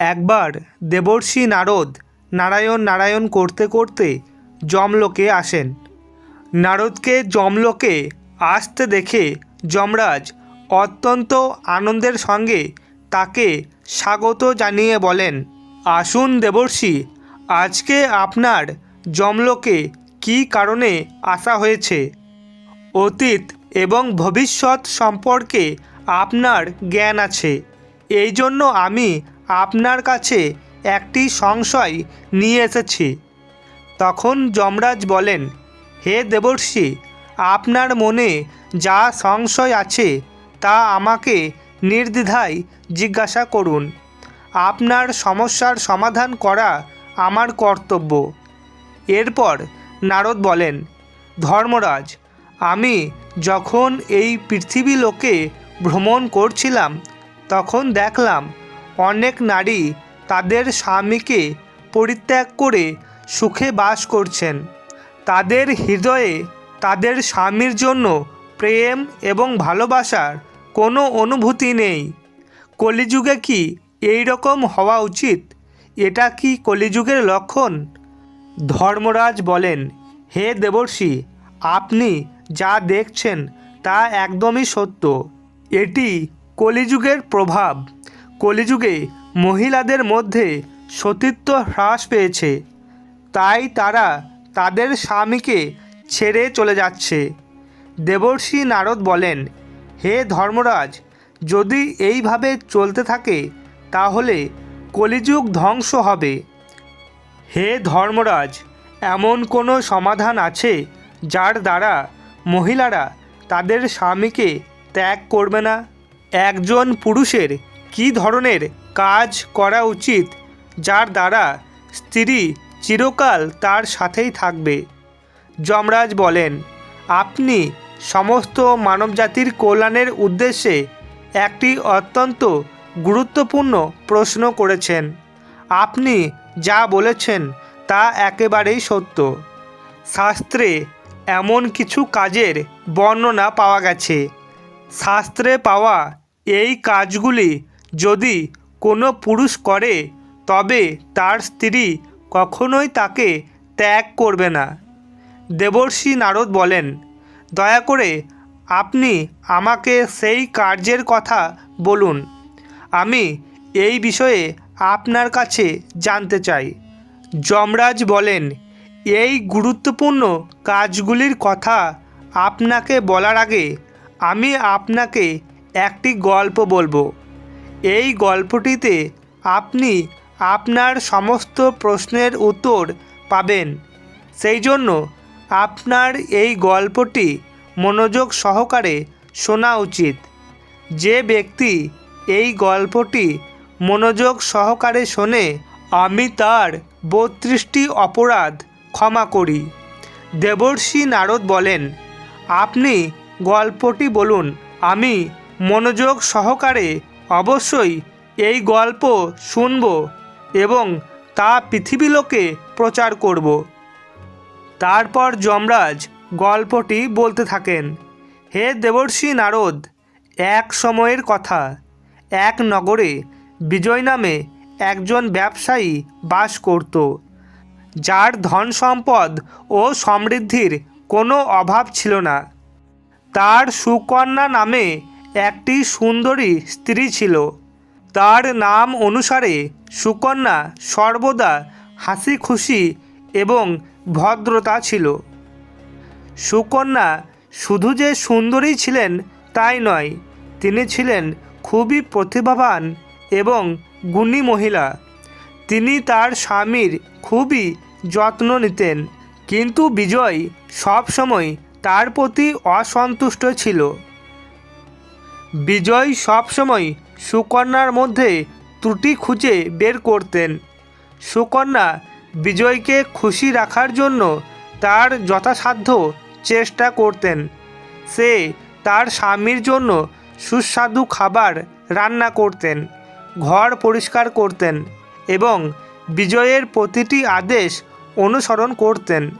একবার দেবর্ষি নারদ নারায়ণ নারায়ণ করতে করতে যমলোকে আসেন। নারদকে যমলোকে আসতে দেখে যমরাজ অত্যন্ত আনন্দের সঙ্গে তাকে স্বাগত জানিয়ে বলেন, আসুন দেবর্ষি, আজকে আপনার যমলোকে কী কারণে আসা হয়েছে? অতীত এবং ভবিষ্যৎ সম্পর্কে আপনার জ্ঞান আছে। এই জন্য আমি আপনার কাছে একটি সংশয় নিয়ে এসেছি। তখন যমরাজ বলেন, হে দেবর্ষি, আপনার মনে যা সংশয় আছে তা আমাকে নির্দ্বিধায় জিজ্ঞাসা করুন। আপনার সমস্যার সমাধান করা আমার কর্তব্য। এরপর নারদ বলেন, ধর্মরাজ, আমি যখন এই পৃথিবী লোকে ভ্রমণ করছিলাম, তখন দেখলাম অনেক নারী তাদের স্বামীকে পরিত্যাগ করে সুখে বাস করছেন। তাদের হৃদয়ে তাদের স্বামীর জন্য প্রেম এবং ভালোবাসার কোনো অনুভূতি নেই। কলিযুগে কি এই রকম হওয়া উচিত? এটা কি কলিযুগের লক্ষণ? ধর্মরাজ বলেন, হে দেবর্ষি, আপনি যা দেখছেন তা একদমই সত্য। এটি কলিযুগের প্রভাব। কলিযুগে মহিলাদের মধ্যে সতীত্ব হ্রাস পেয়েছে। তাই তারা তাদের স্বামীকে ছেড়ে চলে যাচ্ছে। দেবর্ষি নারদ বলেন, হে ধর্মরাজ, যদি এইভাবে চলতে থাকে, তাহলে কলিযুগ ধ্বংস হবে। হে ধর্মরাজ, এমন কোনো সমাধান আছে যার দ্বারা মহিলারা তাদের স্বামীকে ত্যাগ করবে না? একজন পুরুষের কী ধরনের কাজ করা উচিত যার দ্বারা স্ত্রী চিরকাল তার সাথেই থাকবে? যমরাজ বলেন, আপনি সমস্ত মানবজাতির কল্যাণের উদ্দেশ্যে একটি অত্যন্ত গুরুত্বপূর্ণ প্রশ্ন করেছেন। আপনি যা বলেছেন তা একেবারেই সত্য। শাস্ত্রে এমন কিছু কাজের বর্ণনা পাওয়া গেছে। শাস্ত্রে পাওয়া এই কাজগুলি যদি কোনো পুরুষ করে, তবে তার স্ত্রী কখনোই তাকে ত্যাগ করবে না। দেবর্ষি নারদ বলেন, দয়া করে আপনি আমাকে সেই কার্যের কথা বলুন। আমি এই বিষয়ে আপনার কাছে জানতে চাই। যমরাজ বলেন, এই গুরুত্বপূর্ণ কাজগুলির কথা আপনাকে বলার আগে আমি আপনাকে একটি গল্প বলব। এই গল্পটিতে আপনি আপনার সমস্ত প্রশ্নের উত্তর পাবেন। সেই জন্য আপনার এই গল্পটি মনোযোগ সহকারে শোনা উচিত। যে ব্যক্তি এই গল্পটি মনোযোগ সহকারে শোনে, আমি তার বত্রিশটি অপরাধ ক্ষমা করি। দেবর্ষি নারদ বলেন, আপনি গল্পটি বলুন, আমি মনোযোগ সহকারে অবশ্যই এই গল্প শুনব এবং তা পৃথিবীলোকে প্রচার করব। তারপর যমরাজ গল্পটি বলতে থাকেন। হে দেবর্ষি নারদ, এক সময়ের কথা। এক নগরে বিজয় নামে একজন ব্যবসায়ী বাস করত। যার ধন সম্পদ ও সমৃদ্ধির কোনো অভাব ছিল না। তার সুকন্যা নামে একটি সুন্দরী স্ত্রী ছিল। তার নাম অনুসারে সুকন্যা সর্বদা হাসি খুশি এবং ভদ্রতা ছিল। সুকন্যা শুধু যে সুন্দরী ছিলেন তাই নয়, তিনি ছিলেন খুবই প্রতিভাবান এবং গুণী মহিলা। তিনি তার স্বামীর খুবই যত্ন নিতেন, কিন্তু বিজয় সবসময় তার প্রতি অসন্তুষ্ট ছিল। বিজয় সবসময় সুকন্যার মধ্যে ত্রুটি খুঁজে বের করতেন। সুকন্যা বিজয়কে খুশি রাখার জন্য তার যথাসাধ্য চেষ্টা করতেন। সে তার স্বামীর জন্য সুস্বাদু খাবার রান্না করতেন, ঘর পরিষ্কার করতেন এবং বিজয়ের প্রতিটি আদেশ অনুসরণ করতেন।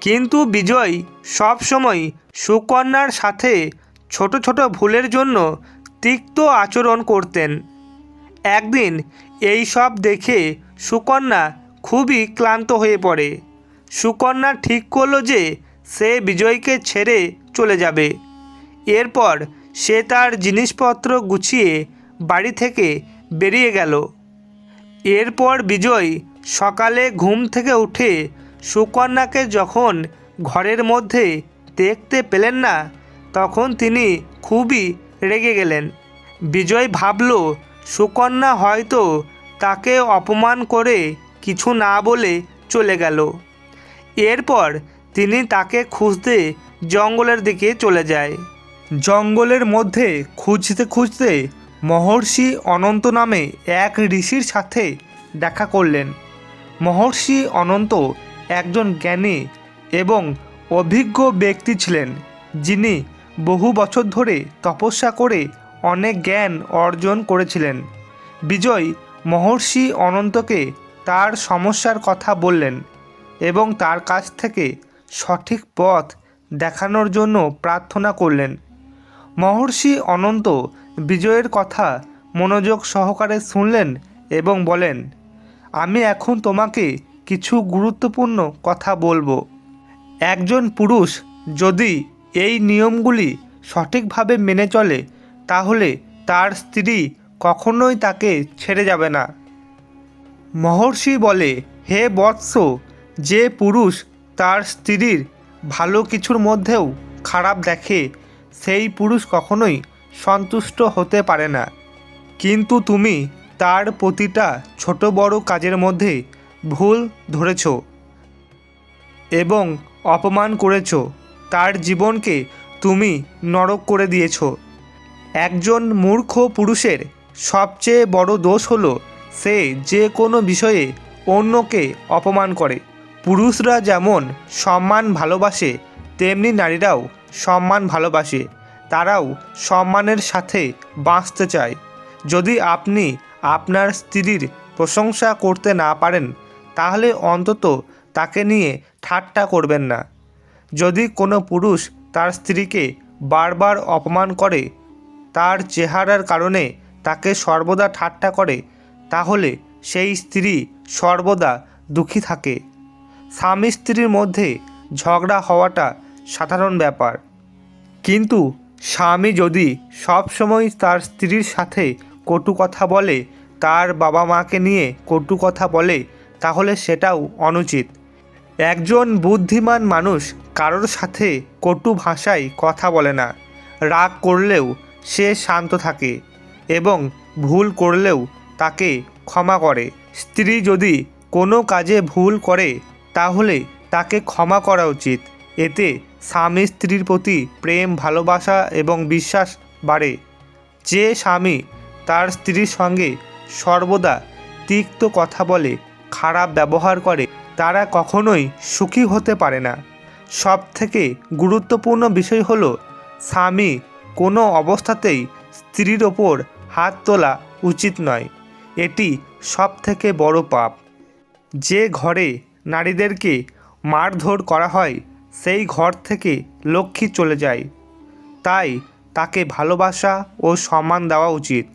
কিন্তু বিজয় সবসময় সুকন্যার সাথে ছোট ছোট ভুলের জন্য তিক্ত আচরণ করতেন। একদিন এই সব দেখে সুকন্যা খুবই ক্লান্ত হয়ে পড়ে। সুকন্যা ঠিক করল যে সে বিজয়কে ছেড়ে চলে যাবে। এরপর সে তার জিনিসপত্র গুছিয়ে বাড়ি থেকে বেরিয়ে গেল। এরপর বিজয় সকালে ঘুম থেকে উঠে সুকন্যাকে যখন ঘরের মধ্যে দেখতে পেলেন না তখন তিনি খুবই রেগে গেলেন। বিজয় ভাবল, সুকন্যা হয়তো তাকে অপমান করে কিছু না বলে চলে গেল। এরপর তিনি তাকে খুঁজতে জঙ্গলের দিকে চলে যায়। জঙ্গলের মধ্যে খুঁজতে খুঁজতে মহর্ষি অনন্ত নামে এক ঋষির সাথে দেখা করলেন। মহর্ষি অনন্ত একজন জ্ঞানী এবং অভিজ্ঞ ব্যক্তি ছিলেন, যিনি বহু বছর ধরে তপস্যা করে অনেক জ্ঞান অর্জন করেছিলেন। বিজয় মহর্ষি অনন্তকে তার সমস্যার কথা বললেন এবং তার কাছ থেকে সঠিক পথ দেখানোর জন্য প্রার্থনা করলেন। মহর্ষি অনন্ত বিজয়ের কথা মনোযোগ সহকারে শুনলেন এবং বলেন, আমি এখন তোমাকে কিছু গুরুত্বপূর্ণ কথা বলব। একজন পুরুষ যদি এই নিয়মগুলি সঠিকভাবে মেনে চলে, তাহলে তার স্ত্রী কখনোই তাকে ছেড়ে যাবে না। মহর্ষি বলে, হে বৎস, যে পুরুষ তার স্ত্রীর ভালো কিছুর মধ্যেও খারাপ দেখে, সেই পুরুষ কখনোই সন্তুষ্ট হতে পারে না। কিন্তু তুমি তার প্রতিটা ছোট বড় কাজের মধ্যে ভুল ধরেছ এবং অপমান করেছ। তার জীবনকে তুমি নরক করে দিয়েছ। একজন মূর্খ পুরুষের সবচেয়ে বড় দোষ হলো সে যে কোনো বিষয়ে অন্যকে অপমান করে। পুরুষরা যেমন সম্মান ভালোবাসে, তেমনি নারীরাও সম্মান ভালোবাসে। তারাও সম্মানের সাথে বাঁচতে চায়। যদি আপনি আপনার স্ত্রীর প্রশংসা করতে না পারেন, তাহলে অন্তত তাকে নিয়ে ঠাট্টা করবেন না। যদি কোনো পুরুষ তার স্ত্রীকে বারবার অপমান করে, তার চেহারার কারণে তাকে সর্বদা ঠাট্টা করে, তাহলে সেই স্ত্রী সর্বদা দুঃখী থাকে। স্বামী স্ত্রীর মধ্যে ঝগড়া হওয়াটা সাধারণ ব্যাপার। কিন্তু স্বামী যদি সবসময় তার স্ত্রীর সাথে কটু কথা বলে, তার বাবা মাকে নিয়ে কটু কথা বলে, তাহলে সেটাও অনুচিত। একজন বুদ্ধিমান মানুষ কারোর সাথে কটু ভাষায় কথা বলে না। রাগ করলেও সে শান্ত থাকে এবং ভুল করলেও তাকে ক্ষমা করে। স্ত্রী যদি কোনো কাজে ভুল করে, তাহলে তাকে ক্ষমা করা উচিত। এতে স্বামী স্ত্রীর প্রতি প্রেম, ভালোবাসা এবং বিশ্বাস বাড়ে। যে স্বামী তার স্ত্রীর সঙ্গে সর্বদা তিক্ত কথা বলে, খারাপ ব্যবহার করে তারা কখনোই সুখী হতে পারে না। সব থেকে গুরুত্বপূর্ণ বিষয় হলো, স্বামী কোনো অবস্থাতেই স্ত্রীর ওপর হাত তোলা উচিত নয়। এটি সব থেকে বড় পাপ। যে ঘরে নারীদেরকে মারধর করা হয়, সেই ঘর থেকে লক্ষ্মী চলে যায়। তাই তাকে ভালোবাসা ও সম্মান দেওয়া উচিত।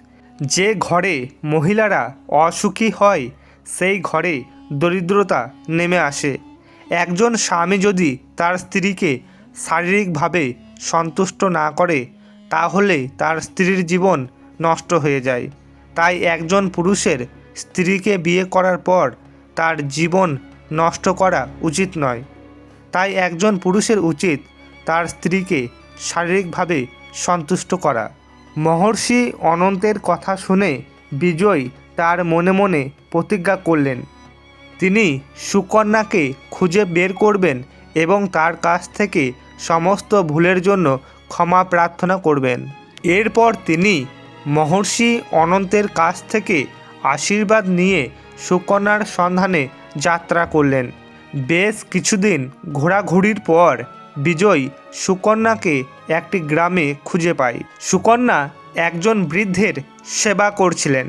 যে ঘরে মহিলারা অসুখী হয়, সেই ঘরে দরিদ্রতা নেমে আসে। একজন স্বামী যদি তার স্ত্রীকে শারীরিকভাবে সন্তুষ্ট না করে, তাহলে তার স্ত্রীর জীবন নষ্ট হয়ে যায়। তাই একজন পুরুষের স্ত্রীকে বিয়ে করার পর তার জীবন নষ্ট করা উচিত নয়। তাই একজন পুরুষের উচিত তার স্ত্রীকে শারীরিকভাবে সন্তুষ্ট করা। মহর্ষি অনন্তের কথা শুনে বিজয় তার মনে মনে প্রতিজ্ঞা করলেন তিনি সুকন্যাকে খুঁজে বের করবেন এবং তার কাছ থেকে সমস্ত ভুলের জন্য ক্ষমা প্রার্থনা করবেন। এরপর তিনি মহর্ষি অনন্তের কাছ থেকে আশীর্বাদ নিয়ে সুকন্যার সন্ধানে যাত্রা করলেন। বেশ কিছুদিন ঘোরাঘুরির পর বিজয় সুকন্যাকে একটি গ্রামে খুঁজে পায়। সুকন্যা একজন বৃদ্ধের সেবা করছিলেন।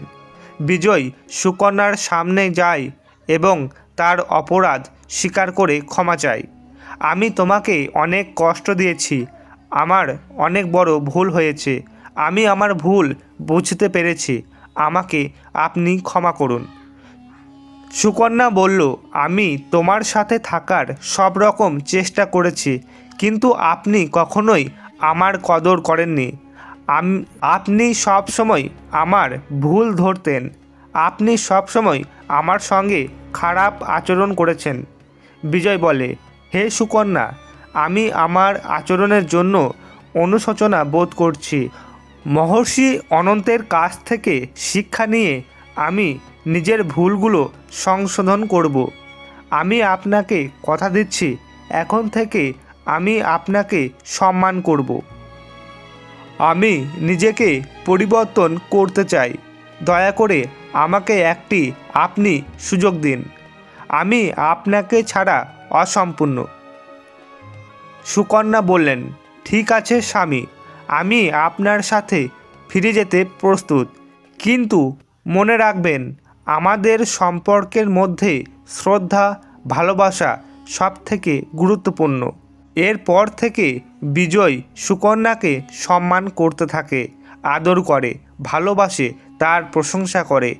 বিজয় সুকন্যার সামনে যায় এবং তার অপরাধ স্বীকার করে ক্ষমা চাই। আমি তোমাকে অনেক কষ্ট দিয়েছি। আমার অনেক বড় ভুল হয়েছে। আমি আমার ভুল বুঝতে পেরেছি। আমাকে আপনি ক্ষমা করুন। সুকন্যা বলল, আমি তোমার সাথে থাকার সব রকম চেষ্টা করেছি, কিন্তু আপনি কখনোই আমার কদর করেননি। আপনি সব সময় আমার ভুল ধরতেন। আপনি সব সময় আমার সঙ্গে খারাপ আচরণ করেছেন। বিজয় বলে, হে সুকন্যা, আমি আমার আচরণের জন্য অনুশোচনা বোধ করছি। মহর্ষি অনন্তের কাছ থেকে শিক্ষা নিয়ে আমি নিজের ভুলগুলো সংশোধন করব। আমি আপনাকে কথা দিচ্ছি, এখন থেকে আমি আপনাকে সম্মান করব। আমি নিজেকে পরিবর্তন করতে চাই। দয়া করে আমাকে একটি, আপনি সুযোগ দিন। আমি আপনাকে ছাড়া অসম্পূর্ণ। সুকন্যা বললেন, ঠিক আছে স্বামী, আমি আপনার সাথে ফিরে যেতে প্রস্তুত। কিন্তু মনে রাখবেন, আমাদের সম্পর্কের মধ্যে শ্রদ্ধা, ভালোবাসা সব থেকে গুরুত্বপূর্ণ। এরপর থেকে বিজয় সুকন্যাকে সম্মান করতে থাকে, আদর করে, ভালোবাসে তার প্রশংসা করে।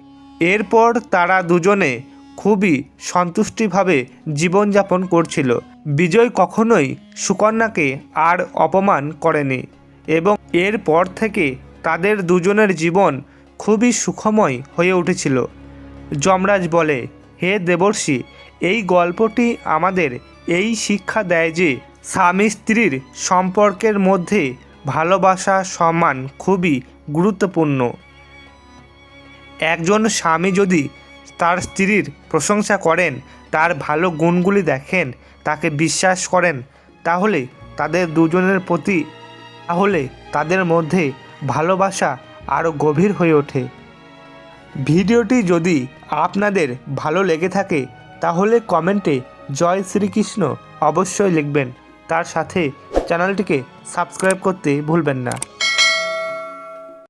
এরপর তারা দুজনে খুবই সন্তুষ্টিভাবে জীবনযাপন করছিল। বিজয় কখনোই সুকন্যাকে আর অপমান করেনি এবং এরপর থেকে তাদের দুজনের জীবন খুবই সুখময় হয়ে উঠেছিল। যমরাজ বলে, হে দেবর্ষি, এই গল্পটি আমাদের এই শিক্ষা দেয় যে স্বামী স্ত্রীর সম্পর্কের মধ্যে ভালোবাসা সম্মান খুবই গুরুত্বপূর্ণ। একজন স্বামী যদি তার স্ত্রীর প্রশংসা করেন, তার ভালো গুণগুলি দেখেন, তাকে বিশ্বাস করেন, তাহলে তাদের দুজনের প্রতি, তাহলে তাদের মধ্যে ভালোবাসা আরও গভীর হয়ে ওঠে। ভিডিওটি যদি আপনাদের ভালো লেগে থাকে, তাহলে কমেন্টে জয় শ্রীকৃষ্ণ অবশ্যই লিখবেন। তার সাথে চ্যানেলটিকে সাবস্ক্রাইব করতে ভুলবেন না।